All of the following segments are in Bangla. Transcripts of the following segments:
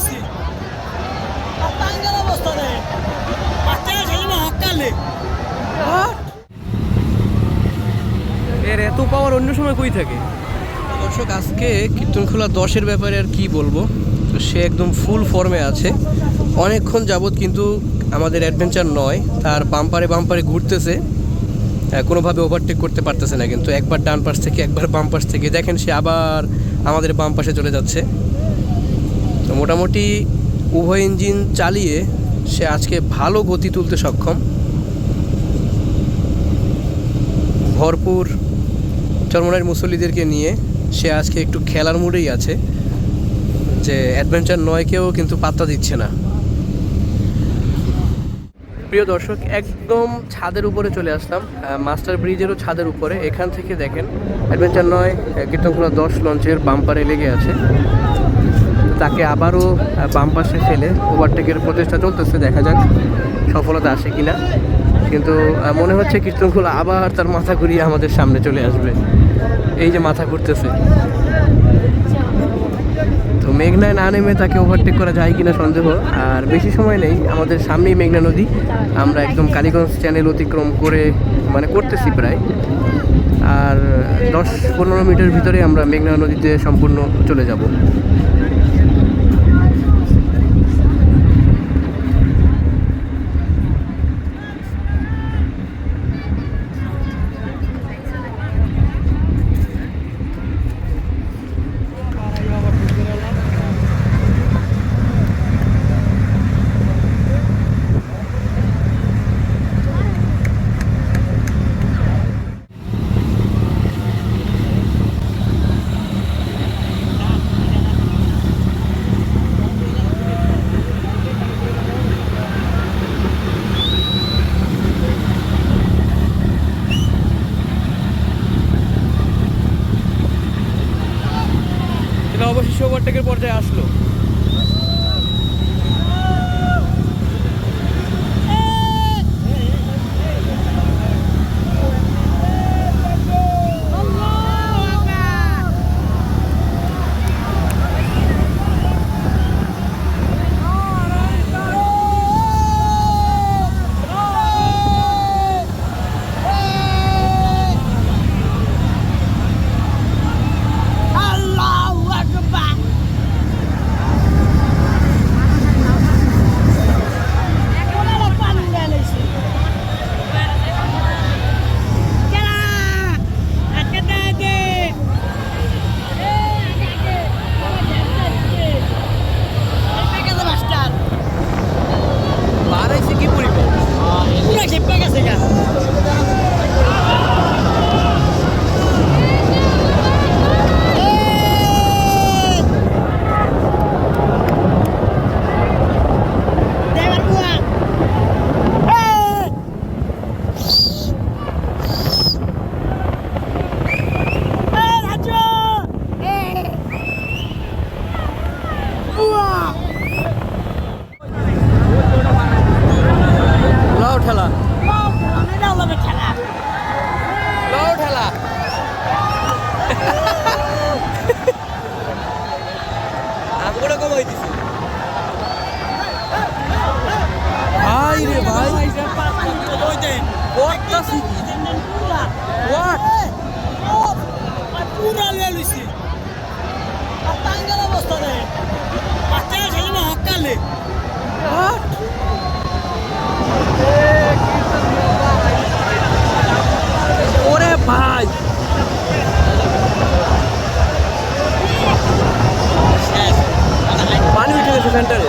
লইছি আর টাঙ্গার অবস্থা নেই বাচ্চা ছেলে হকালে এর এত পাওয়ার অন্য সময় কই থাকে? দর্শক আজকে কীর্তনখোলা দশের ব্যাপারে আর কি বলব? তো সে একদম ফুল ফর্মে আছে। অনেকক্ষণ যাবৎ কিন্তু আমাদের অ্যাডভেঞ্চার নয়। তার বাম্পারে বাম্পারে ঘুরতেছে। কোনোভাবে ওভারটেক করতে পারতেছে না কিন্তু। একবার ডান পাশ থেকে একবার বাম পাশ থেকে। দেখেন সে আবার আমাদের বাম পাশে চলে যাচ্ছে। তো মোটামুটি উভয় ইঞ্জিন চালিয়ে সে আজকে ভালো গতি তুলতে সক্ষম। ভরপুর চরমনার মুসল্লিদেরকে নিয়ে সে আজকে একটু খেলার মুডেই আছে, যে অ্যাডভেঞ্চার নয়কেও কিন্তু পাত্তা দিচ্ছে না। প্রিয় দর্শক, একদম ছাদের উপরে চলে আসলাম মাস্টার ব্রিজেরও ছাদের উপরে। এখান থেকে দেখেন, অ্যাডভেঞ্চার নয় কীর্তনখোলা দশ লঞ্চের বাম্পারে লেগে আছে। তাকে আবারও বাম পাশে ফেলে ওভারটেকের প্রচেষ্টা চলতেছে, দেখা যাক সফলতা আসে কিনা। কিন্তু মনে হচ্ছে কীর্তনখোলা আবার তার মাথা ঘুরিয়ে আমাদের সামনে চলে আসবে। এই যে মাথা ঘুরতেছে। তো মেঘনায় না নেমে তাকে ওভারটেক করা যায় কিনা সন্দেহ, আর বেশি সময় নেই। আমাদের সামনেই মেঘনা নদী। আমরা একদম কালীগঞ্জ চ্যানেল অতিক্রম করে মানে করতেছি প্রায়। আর দশ পনেরো মিটার ভিতরে আমরা মেঘনা নদীতে সম্পূর্ণ চলে যাব এটা পর্যায়ে আসলো আল্লাহু আকবার ওনারা পানি ঢালাইছে। কেলা, আজকে দেয় দে। এ, আজকে দে। এই প্যাকেজে মাস্টার। বাড়াইছে কি পরিমাণ পুরা খেপে গেছে গা। এই! দেবার বুয়া। এই! এই রাজু! এই! বুয়া! লাও ঠেলা বাবা, আমি না হলাম খেলা। লাও ঠেলা আগুনটা কমাই দিছি ভাই রে ভাই ওই দেন। করতাছি পুরা। হোয়াট পুরা লিয়ে লইছি। আর টাঙ্গার অবস্থা নেই। বাচ্চা ছেলে হকালে। হোয়াট ওরে ভাই পানি উঠে গেছে সেন্টারে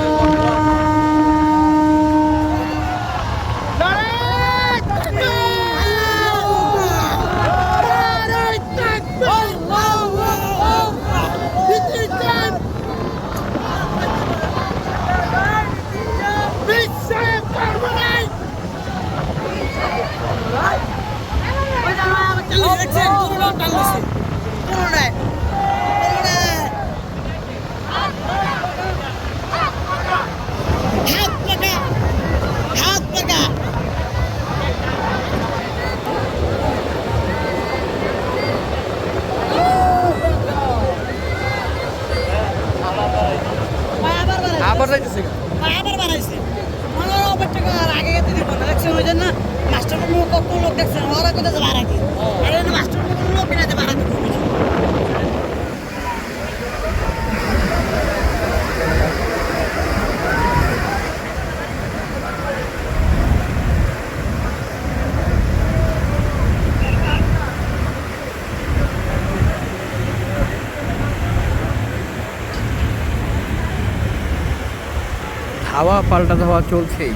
ধাওয়া পাল্টা ধাওয়া চলছেই।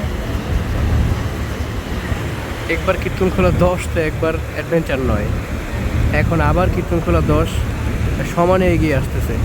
একবার কীর্তনখোলা দশ তো একবার অ্যাডভেঞ্চার নয়। এখন আবার কীর্তনখোলা দশ, সমানে এগিয়ে আসতেছে।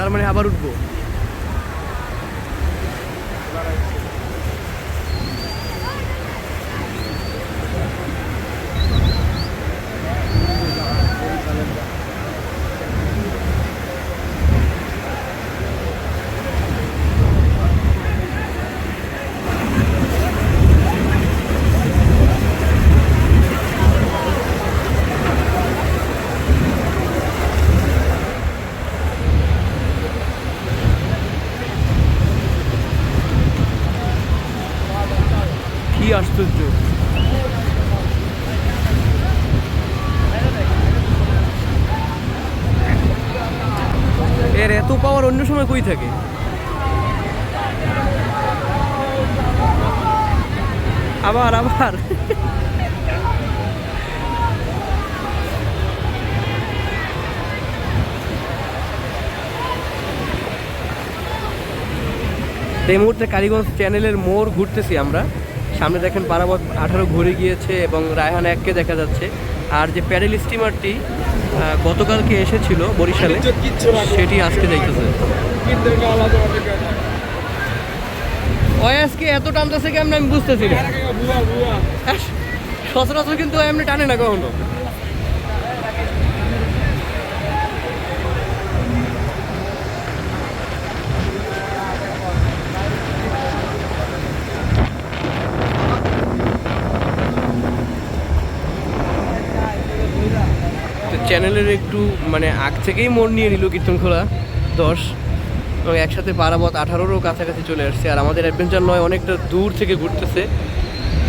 তার মানে আবার উঠবো কি আশ্চর্য এর এত পাওয়ার অন্য সময় কই থাকে। আবার আবার। এই মুহূর্তে কালীগঞ্জ চ্যানেলের মোড় ঘুরতেছি আমরা। সামনে দেখেন পারাবত আঠারো ঘুরে গিয়েছে এবং রায়হান এককে দেখা যাচ্ছে। আর যে প্যারেল স্টিমারটি গতকালকে এসেছিল বরিশালে সেটি আজকে যাইতেছে। ওই আজকে এত টানতেছে কেমন আমি বুঝতেছি না। সচরাচর কিন্তু এমনি টানে না কখনো। চ্যানেলের একটু মানে আগ থেকেই মন নিয়ে নিল কীর্তনখোলা দশ। এবং একসাথে পারাবত আঠারোরও কাছাকাছি চলে আসছে। আর আমাদের অ্যাডভেঞ্চার নয়, অনেকটা দূর থেকে ঘুরতেছে।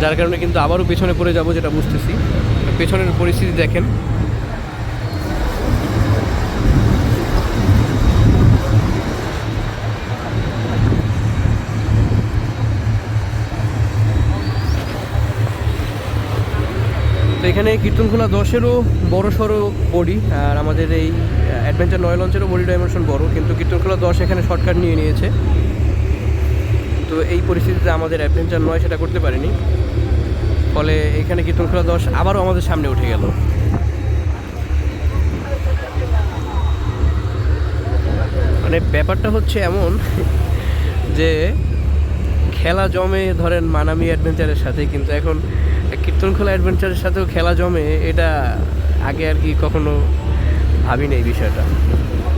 যার কারণে কিন্তু আবারও পেছনে পড়ে যাব যেটা বুঝতেছি। পেছনের পরিস্থিতি দেখেন। এখানে কীর্তনখোলা দশেরও বড় সড়ো বডি, আর আমাদের এই অ্যাডভেঞ্চার নয় লঞ্চেরও বডি ডাইমেনশন বড়, কিন্তু কীর্তনখোলা দশ এখানে শর্টকাট নিয়ে নিয়েছে। তো এই পরিস্থিতিতে আমাদের অ্যাডভেঞ্চার নয় সেটা করতে পারেনি। ফলে এখানে কীর্তনখোলা দশ আবারও আমাদের সামনে উঠে গেল। মানে ব্যাপারটা হচ্ছে এমন যে খেলা জমে ধরেন মানামি অ্যাডভেঞ্চারের সাথে, কিন্তু এখন কীর্তনখোলা অ্যাডভেঞ্চারের সাথেও খেলা জমে, এটা আগে আর কি কখনো ভাবিনি এই বিষয়টা।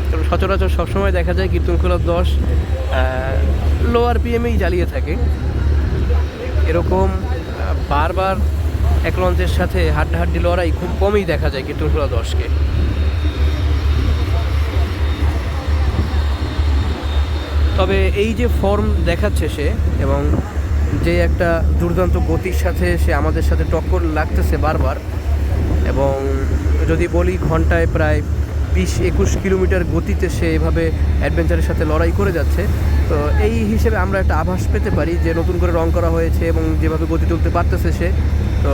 কারণ সচরাচর সবসময় দেখা যায় কীর্তনখোলা দশ লোয়ার পিএমেই জ্বালিয়ে থাকে। এরকম বারবার এক লঞ্চের সাথে হাড্ডাহাড্ডি লড়াই খুব কমই দেখা যায় কীর্তনখোলা দশকে। তবে এই যে ফর্ম দেখাচ্ছে সে এবং যে একটা দুর্দান্ত গতির সাথে সে আমাদের সাথে টক্কর লাগতেছে বারবার, এবং যদি বলি ঘন্টায় প্রায় বিশ একুশ কিলোমিটার গতিতে সে এভাবে অ্যাডভেঞ্চারের সাথে লড়াই করে যাচ্ছে। তো এই হিসেবে আমরা একটা আভাস পেতে পারি যে নতুন করে রং করা হয়েছে এবং যেভাবে গতি তুলতে পারতেছে সে। তো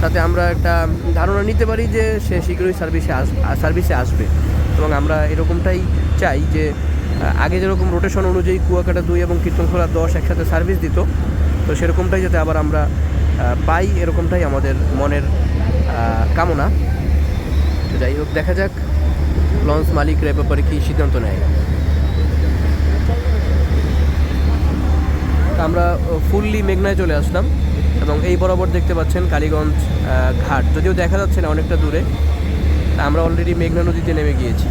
তাতে আমরা একটা ধারণা নিতে পারি যে সে শীঘ্রই সার্ভিসে আস, সার্ভিসে আসবে। এবং আমরা এরকমটাই চাই যে, আগে যেরকম রোটেশন অনুযায়ী কুয়াকাটা দুই এবং কীর্তনখোলা দশ একসাথে সার্ভিস দিত তো সেরকমটাই যাতে আবার আমরা পাই এরকমটাই আমাদের মনের কামনা। তো যাই হোক, দেখা যাক লঞ্চ মালিকরা এ ব্যাপারে কী সিদ্ধান্ত নেয়। আমরা ফুললি মেঘনায় চলে আসলাম এবং এই বরাবর দেখতে পাচ্ছেন কালীগঞ্জ ঘাট। যদিও দেখা যাচ্ছে না অনেকটা দূরে আমরা অলরেডি মেঘনা নদীতে নেমে গিয়েছি।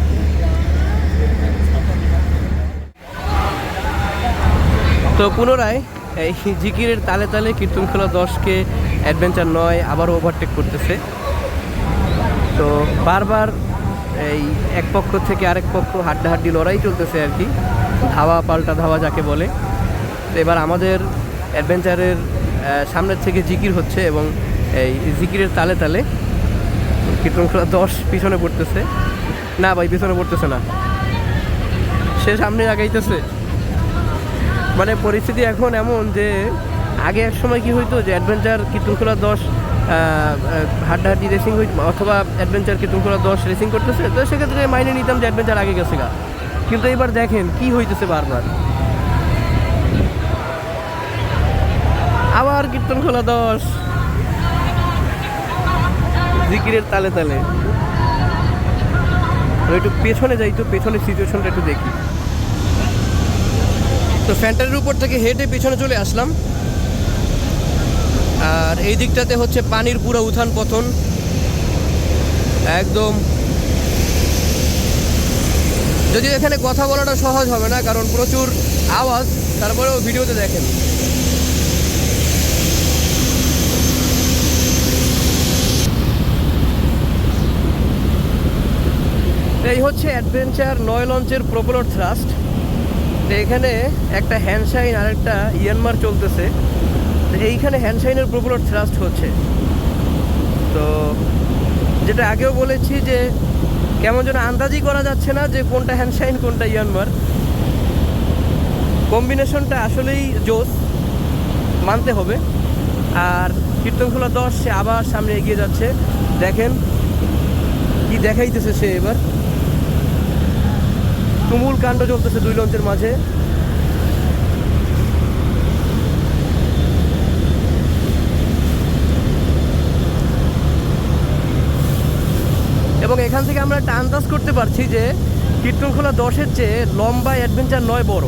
তো পুনরায় এই জিকিরের তালে তালে কীর্তনখোলা দশকে অ্যাডভেঞ্চার নয়, আবারও ওভারটেক করতেছে। তো বারবার এই এক পক্ষ থেকে আরেক পক্ষ হাড্ডাহাড্ডি লড়াই চলতেছে আর কি। ধাওয়া পাল্টা ধাওয়া যাকে বলে। তো এবার আমাদের অ্যাডভেঞ্চারের সামনের থেকে জিকির হচ্ছে এবং এই জিকিরের তালে তালে কীর্তনখোলা দশ পিছনে পড়তেছে। না ভাই, পিছনে পড়তেছে না। সে সামনে আগাইতেছে। মানে পরিস্থিতি এখন এমন যে আগে এক সময় কি হইতো যে অ্যাডভেঞ্চার কীর্তনখোলা দশ হাড্ডাহাড্ডি রেসিং হইত, অথবা অ্যাডভেঞ্চার কীর্তনখোলা দশ রেসিং করতেছে, তো সেক্ষেত্রে মাইনে নিতাম যে অ্যাডভেঞ্চার আগে গেছে গা। কিন্তু এবার দেখেন কি হইতেছে বারবার। আবার কীর্তনখোলা দশ। জিকিরের তালে তালে। একটু পেছনে যাই তো, পেছনের সিচুয়েশনটা একটু দেখি। তো ফ্যান্টারির উপর থেকে হেঁটে পিছনে চলে আসলাম। আর এই দিকটাতে হচ্ছে পানির পুরো উত্থান পতন। একদম। যদি এখানে কথা বলাটা সহজ হবে না, কারণ প্রচুর আওয়াজ, তারপরেও ভিডিওতে দেখেন। এই হচ্ছে অ্যাডভেঞ্চার নয় লঞ্চের প্রপোলার থ্রাস্ট তো এখানে একটা হ্যান্ডসাইন আর একটা ইয়ানমার চলতেছে। তো এইখানে হ্যান্ডসাইনের প্রপোলার থ্রাস্ট হচ্ছে। তো যেটা আগেও বলেছি যে কেমন যেন আন্দাজই করা যাচ্ছে না যে কোনটা হ্যান্ডসাইন কোনটা ইয়ানমার কম্বিনেশনটা আসলেই জোস, মানতে হবে। আর কীর্তনখোলা দশ, সে আবার সামনে এগিয়ে যাচ্ছে। দেখেন কি দেখাইতেছে সে এবার। তুমুল কাণ্ড চলতেছে দুই লঞ্চের মাঝে। এবং এখান থেকে আমরা একটা আন্দাজ করতে পারছি যে কীর্তনখোলা দশের চেয়ে লম্বা অ্যাডভেঞ্চার নয়, বড়।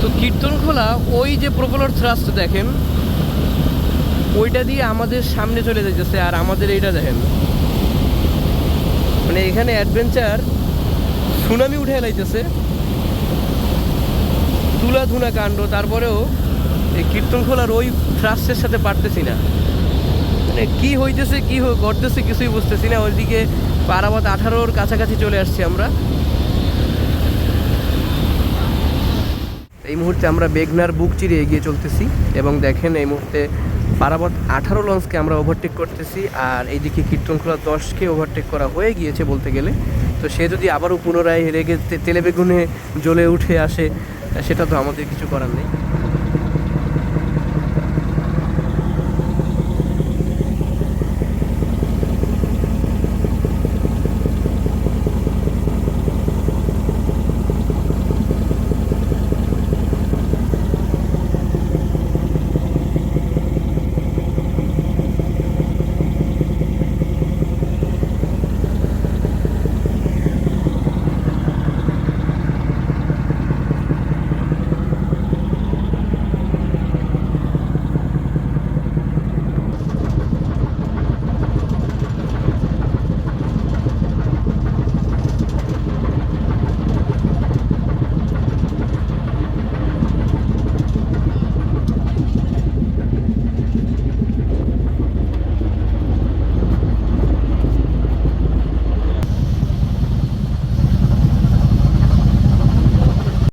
তো কীর্তনখোলা ওই যে প্রপোলার থ্রাস্ট দেখেন ওইটা দিয়ে আমাদের সামনে চলে যাইতেছে আর আমাদের এইটা দেখেন। মানে এখানে অ্যাডভেঞ্চার সুনামি উঠে লাইতেছে। তুলা ধুনা কাণ্ড, তারপরেও এই কীর্তনখোলার ওই থ্রাস্টের সাথে পারতেছি না। মানে কি হইতেছে, কি ঘটতেছে কিছুই বুঝতেছি না। ওইদিকে পারাবাদ আঠারোর কাছাকাছি চলে আসছি আমরা। এই মুহূর্তে আমরা বেগনার বুক চিরে এগিয়ে চলতেছি এবং দেখেন এই মুহূর্তে পারাবত আঠারো লঞ্চকে আমরা ওভারটেক করতেছি আর এইদিকে কীর্তনখোলা দশকে ওভারটেক করা হয়ে গিয়েছে বলতে গেলে। তো সে যদি আবারও পুনরায় রেগে তেলে বেগুনে জ্বলে উঠে আসে, সেটা তো আমাদের কিছু করার নেই।